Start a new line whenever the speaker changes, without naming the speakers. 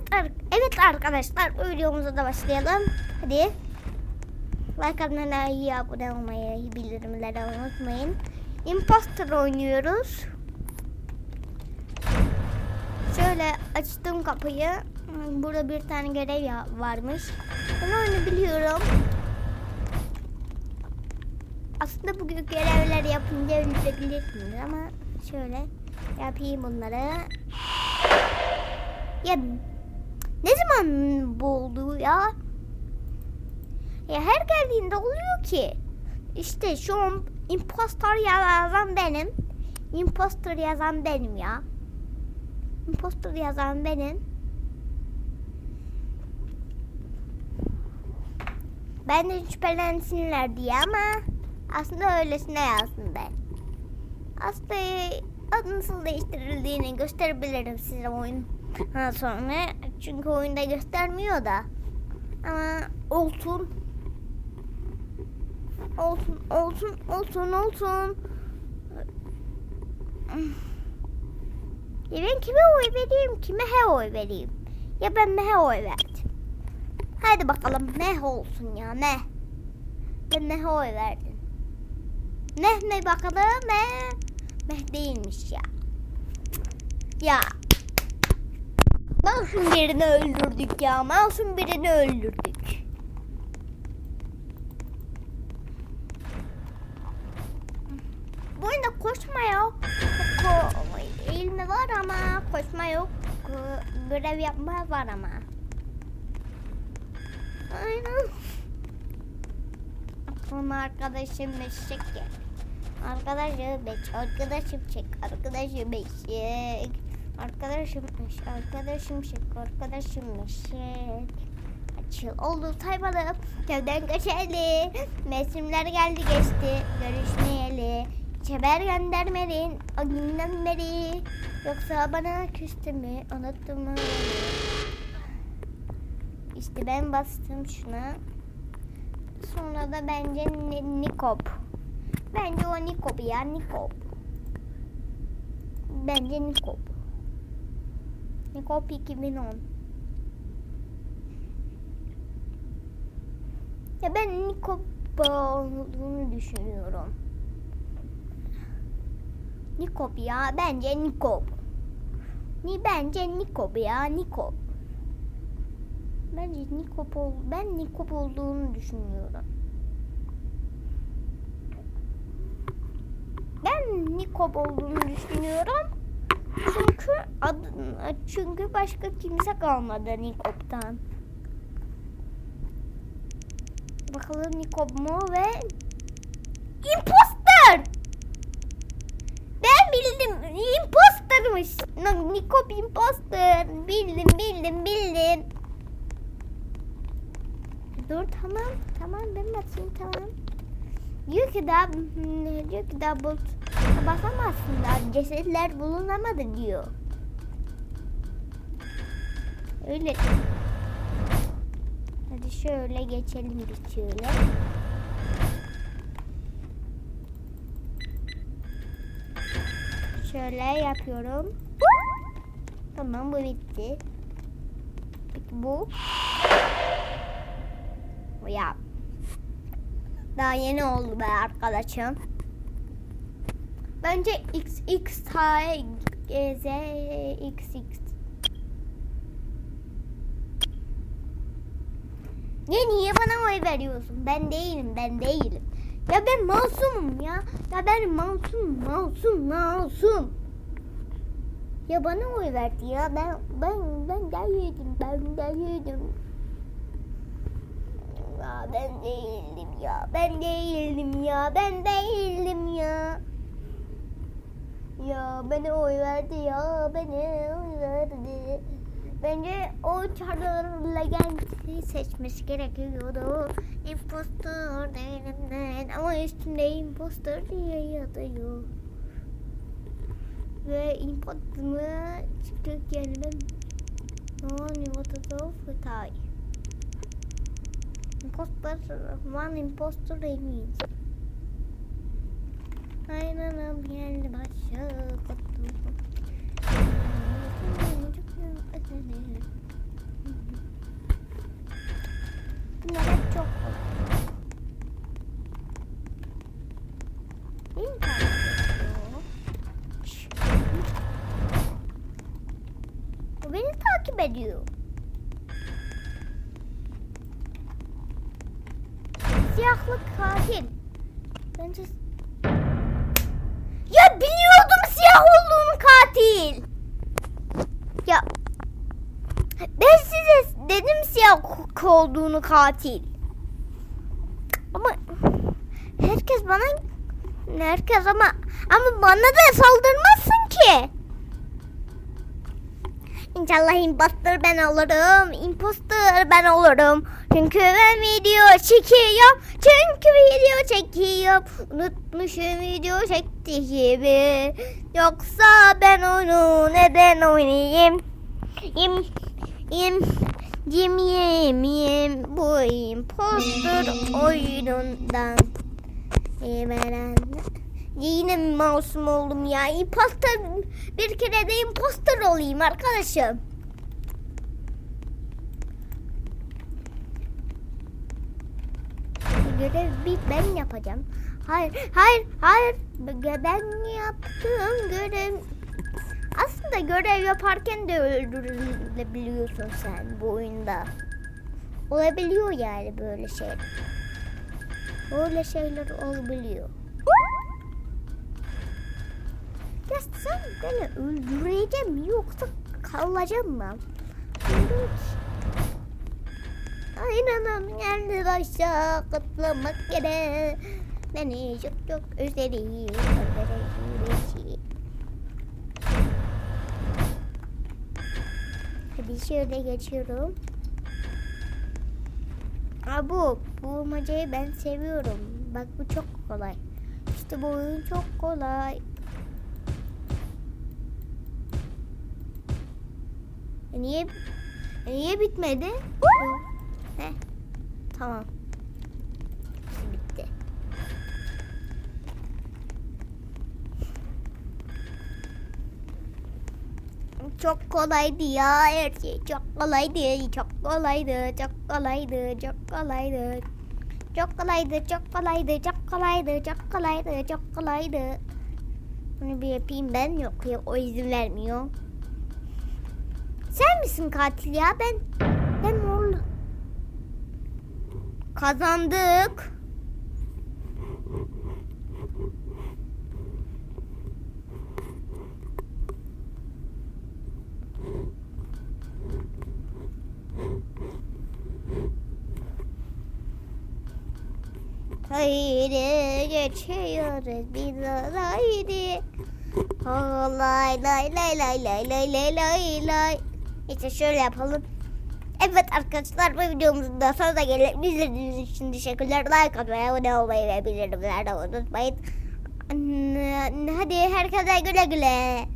Evet, ar- evet arkadaşlar videomuza da başlayalım. Hadi. Like atmayı, abone olmayı, bildirimleri unutmayın. Imposter oynuyoruz. Şöyle açtım kapıyı. Burada bir tane görev varmış. Ben oyunu biliyorum. Aslında bugün görevler yapınca öldürebilirsiniz ama şöyle yapayım bunları. Ya ne zaman bu oldu ya? Ya her geldiğinde oluyor ki. İşte şu an impostor yazan benim. Impostor yazan benim ya. Impostor yazan benim. Benden şüphelensinler diye ama aslında öylesine yazdım ben. Aslında adı nasıl değiştirildiğini gösterebilirim size oyun ha, sonra. Çünkü oyunda göstermiyor da. Ama olsun. Olsun, olsun, olsun, olsun. Ya ben kime oy vereyim, kime he oy vereyim? Ya ben mehe oy verdim. Hadi bakalım meh olsun ya meh. Ben mehe oy verdim. Meh mi bakalım meh. Meh değilmiş ya. Ya. Masum birini öldürdük ya. Masum birini öldürdük. Bu oyunda koşma yok. Ko eğilme var ama koşma yok. Görev yapma var ama. Aynen. Aklıma arkadaşım meşek. Arkadaşım beş, arkadaşım çek, arkadaşım beşik. Arkadaşım beş, arkadaşım çek, arkadaşım beşik. Kaç yıl oldu saymadım. Köyden geçeli. Mevsimler geldi geçti. Görüşmeyeli. Hiç haber göndermedin o günden beri. Yoksa bana küstü mü, unuttu mu? İşte ben bastım şuna. Sonra da bence Ni- Nikop. Bence o Nikop ya Nikop. Bence Nikop. Nikop 2010. Ya ben Nikop olduğunu düşünüyorum. Nikop ya bence Nikop. Ni bence Nikop ya Nikop. Bence Nikop ol ben Nikop olduğunu düşünüyorum. Ben Nikop olduğunu düşünüyorum. Çünkü adı, çünkü başka kimse kalmadı Nikop'tan. Bakalım Nikop mu ve imposter. Ben bildim. Impostermış. Nikop imposter. Bildim bildim bildim. Dur tamam. Tamam ben basayım tamam. Diyor ki daha diyor ki daha bul basamazsın daha cesetler bulunamadı diyor. Öyle. Hadi şöyle geçelim bir şöyle. Şöyle yapıyorum. Tamam bu bitti. Peki? Bu ya. Daha yeni oldu be arkadaşım. Bence x x e, z x x. Ne niye bana oy veriyorsun? Ben değilim, ben değilim. Ya ben masumum ya. Ya ben masum, masum, masum. Ya bana oy verdi ya. Ben ben ben değildim, ben değildim. Ya ben değildim ya. Ben değildim ya. Ben değildim ya. Ya bana oy verdi ya. Bana oy verdi. Bence o Çağrı Legend'i seçmesi gerekiyordu. Impostor değilim ben ama üstünde impostor diye yazıyor. Ve impostor'ımı çıktık yerine non impostor Fıtay. Impostor, one impostor eminim. Aynen am geldi kutu. Bunlar hep çok beni takip ediyor. Siyahlı katil. Bence katil. Ya ben size dedim siyah olduğunu katil. Ama herkes bana herkes ama ama bana da saldırmazsın ki. İnşallah imposter ben olurum. Imposter ben olurum. Çünkü ben video çekiyorum. Çünkü video çekiyorum. Unutmuşum video çektiğimi. Yoksa ben onu neden oynayayım? Yem, yem, yem, yem, yem. Bu imposter oyunundan. Hemen Yine masum oldum ya? Imposter bir kere de imposter olayım arkadaşım. Görev bir ben yapacağım. Hayır, hayır, hayır. Ben yaptığım görev... Aslında görev yaparken de öldürülebiliyorsun sen bu oyunda. Olabiliyor yani böyle şeyler. Böyle şeyler olabiliyor. Ya sen beni öldüreceğim yoksa kalacağım mı? Bilmiyorum Aynen geldi aşağı kutlamak yere. Beni çok çok özledim. özledim. Hadi şöyle geçiyorum. Aa, bu bulmacayı ben seviyorum. Bak bu çok kolay. İşte bu oyun çok kolay. E niye e niye bitmedi? Heh. Tamam. Bitti. Çok kolaydı ya her şey çok kolaydı çok kolaydı çok kolaydı çok kolaydı çok kolaydı çok kolaydı çok kolaydı çok kolaydı çok kolaydı bunu bir yapayım ben yok ya o izin vermiyor sen misin katil ya ben ben mor kazandık Haydi geçiyoruz biz haydi. Lay lay lay lay lay lay lay lay lay. İşte şöyle yapalım. Evet arkadaşlar bu videomuzun da sonuna gelip izlediğiniz için teşekkürler. Like atmayı, abone olmayı ve bildirimleri unutmayın. Hadi herkese güle güle.